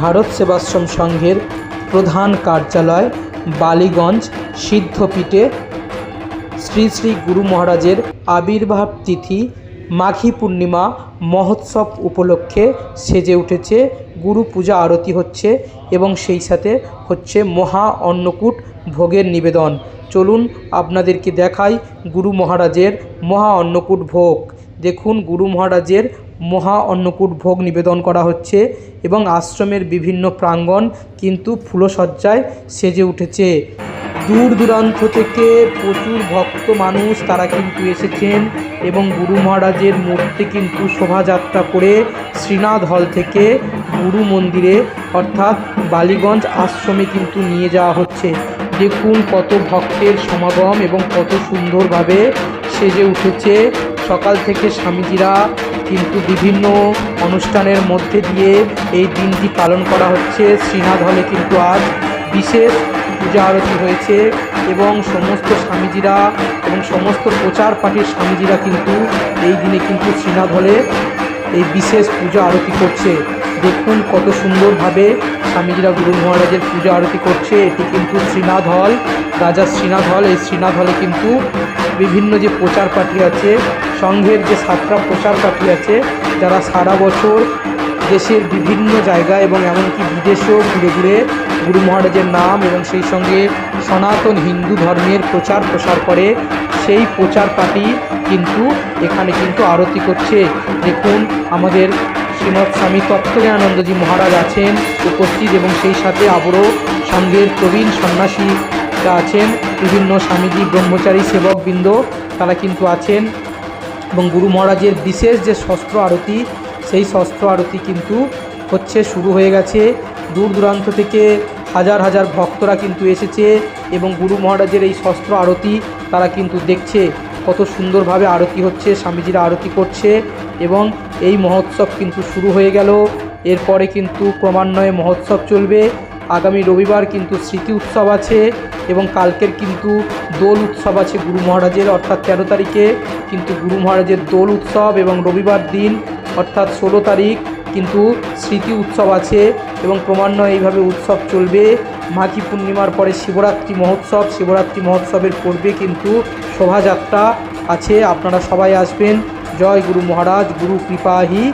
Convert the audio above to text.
ভারত সেবাশ্রম সংঘের প্রধান কার্যালয়, বালিগঞ্জ সিদ্ধপীঠে শ্রী শ্রী গুরু মহারাজের আবির্ভাব তিথি, মাঘী পূর্ণিমা মহোৎসব উপলক্ষে সেজে উঠেছে, গুরু পূজা আরতি হচ্ছে এবং সেই সাথে হচ্ছে মহা অন্নকূট ভোগের নিবেদন। চলুন আপনাদেরকে দেখাই গুরু মহারাজের মহা অন্নকূট ভোগ। দেখুন, গুরু মহারাজের মহা অন্নকূট ভোগ নিবেদন করা হচ্ছে এবং আশ্রমের বিভিন্ন প্রাঙ্গণ কিন্তু ফুলসজ্জায় সেজে উঠেছে। দূর দূরান্ত থেকে প্রচুর ভক্ত মানুষ তারা কিন্তু এসেছেন এবং গুরু মহারাজের মূর্তি কিন্তু শোভাযাত্রা করে শ্রীনাথ হল থেকে গুরু মন্দিরে অর্থাৎ বালিগঞ্জ আশ্রমে কিন্তু নিয়ে যাওয়া হচ্ছে। দেখুন কত ভক্তের সমাগম এবং কত সুন্দরভাবে সেজে উঠেছে। সকাল থেকে স্বামীজিরা কিন্তু বিভিন্ন অনুষ্ঠানের মধ্যে দিয়ে এই দিনটি পালন করা হচ্ছে। শ্রীনাথ হলে কিন্তু আজ বিশেষ পূজা আরতি হয়েছে এবং সমস্ত স্বামীজিরা এবং সমস্ত প্রচার পার্টির স্বামীজিরা কিন্তু এই দিনে কিন্তু শ্রীনাথ হলে এই বিশেষ পূজা আরতি করছে। দেখুন কত সুন্দরভাবে স্বামীজিরা গুরু মহারাজের পূজা আরতি করছে। এটি কিন্তু শ্রীনাথ হল রাজা শ্রীনাথ হল এই শ্রীনাথ হলে কিন্তু বিভিন্ন যে প্রচার পার্টি আছে, সংঘের যে সাতটা প্রচার পার্টি আছে, যারা সারা বছর দেশের বিভিন্ন জায়গা এবং এমনকি বিদেশেও ঘুরে ঘুরে গুরু মহারাজের নাম এবং সেই সঙ্গে সনাতন হিন্দু ধর্মের প্রচার প্রসার করে, সেই প্রচার পার্টি কিন্তু এখানে কিন্তু আরতি করছে। দেখুন, আমাদের শ্রীমৎ স্বামী তত্ত্বজ্ঞানন্দজি মহারাজ আছেন, উপস্থিত এবং সেই সাথে আবারও সঙ্গের প্রবীণ সন্ন্যাসীরা আছেন, বিভিন্ন স্বামীজি, ব্রহ্মচারী, সেবকবৃন্দ, তারা কিন্তু আছেন। এবং গুরু মহারাজের বিশেষ যে শস্ত্র আরতি, সেই শস্ত্র আরতি কিন্তু হচ্ছে, শুরু হয়ে গেছে। দূর দূরান্ত থেকে হাজার হাজার ভক্তরা কিন্তু এসেছে এবং গুরু মহারাজের এই শস্ত্র আরতি তারা কিন্তু দেখছে। কত সুন্দরভাবে আরতি হচ্ছে, স্বামীজিরা আরতি করছে এবং এই মহোৎসব কিন্তু শুরু হয়ে গেল। এরপরে কিন্তু ক্রমান্বয়ে মহোৎসব চলবে। আগামী রবিবার কিন্তু স্মৃতি উৎসব আছে এবং কালকের কিন্তু দোল উৎসব আছে গুরু মহারাজের, অর্থাৎ তেরো তারিখে কিন্তু গুরু মহারাজের দোল উৎসব এবং রবিবার দিন, অর্থাৎ ষোলো তারিখ কিন্তু স্মৃতি উৎসব আছে এবং ক্রমান্বয়ে এইভাবে উৎসব চলবে। মাঘী পূর্ণিমার পরে শিবরাত্রি মহোৎসব, শিবরাত্রি মহোৎসবের পূর্বে কিন্তু শোভাযাত্রা আছে। আপনারা সবাই আসবেন। জয় গুরু মহারাজ, গুরু কৃপাহি।